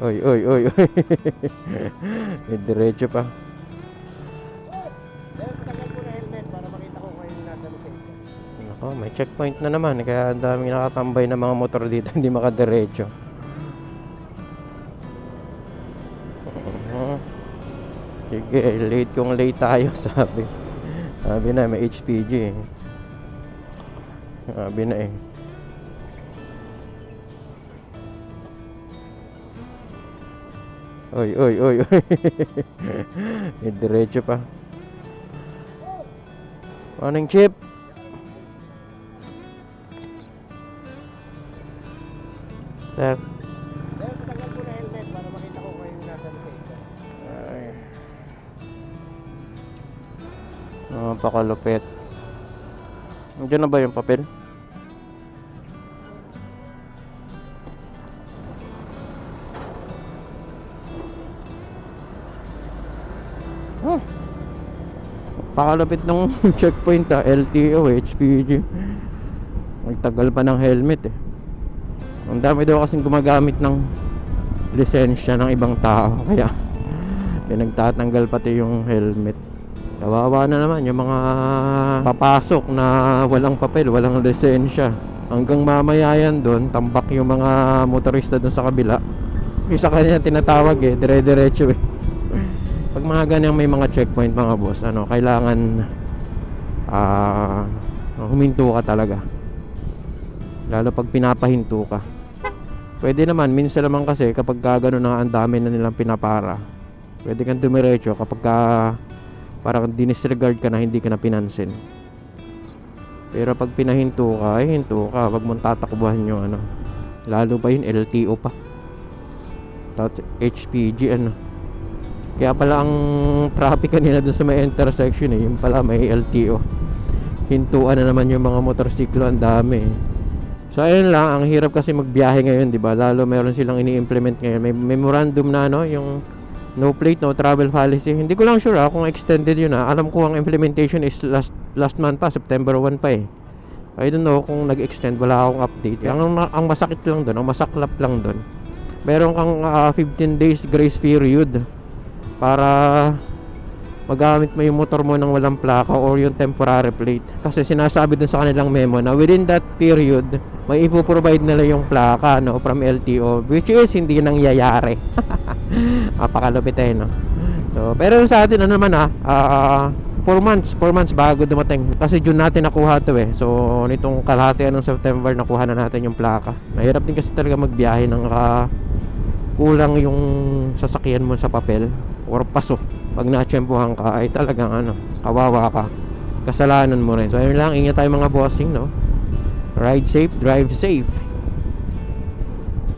Oy, oy, oy, oy. May diretso pa. Nako, may checkpoint na naman. Kaya ang daming nakatambay na mga motor dito, hindi makadiretso. Oo. Sige, late kung late tayo, sabi. Sabi na, may HPG. Sabi na eh. Oy, oy, oy, oy. may diretso pa. Morning, Chip. Sir. Dahil patagal ko na helmet para makita ko kung yung nasa lisensya. Ay. Ah, pakalupit. Nandiyan na ba yung papel? Pakalupit ng checkpoint ah, LTO, HPG. Nagtagal pa ng helmet eh. Ang dami daw kasing gumagamit ng lisensya ng ibang tao kaya pinagtatanggal pati yung helmet. Kawawa na naman yung mga papasok na walang papel, walang lisensya. Hanggang mamaya yan doon tambak yung mga motorista doon sa kabila. Isa kanina tinatawag eh dire-diretso eh pag mga ganyang may mga checkpoint mga boss ano kailangan ah huminto ka talaga lalo pag pinapahinto ka Pwede naman, minsan naman kasi kapag ka ganun na ang dami na nilang pinapara, pwede kang dumiretso kapag ka parang dinisregard ka na hindi ka na pinansin. Pero pag pinahinto ka, ay hinto ka, wag mong tatakbuhan yung ano. Lalo pa yun, LTO pa. Tapos HPG ano. Kaya pala ang traffic kanina dun sa may intersection eh, yung pala may LTO. Hintuan na naman yung mga motorsiklo, ang dami. So ayun lang, ang hirap kasi magbiyahe ngayon, 'di ba? Lalo meron silang ini-implement ngayon. May memorandum na no, yung no plate, no travel policy. Hindi ko lang sure ah, kung extended 'yun ah. Alam ko ang implementation is last last month pa, September 1 pa eh. I don't know kung nag-extend, wala akong update. Ang, ang masakit lang doon, ang masaklap lang doon. Meron kang ah, 15 days grace period para magamit mo yung motor mo ng walang plaka or yung temporary plate. Kasi sinasabi dun sa kanilang memo na within that period, may ipoprovide nila yung plaka no, from LTO which is hindi nangyayari. Napakalupit eh, no? So, pero sa atin, ano naman ah, 4 months, 4 months bago dumating. Kasi June natin nakuha to eh. So, nitong kalahati ng September, nakuha na natin yung plaka. Mahirap din kasi talaga magbiyahe ng ah, kulang yung sasakyan mo sa papel or paso. Pag natsyempohan ka ay talagang ano kawawa ka. Kasalanan mo rin. So ayun lang. Ingat tayo mga bossing no? Ride safe drive safe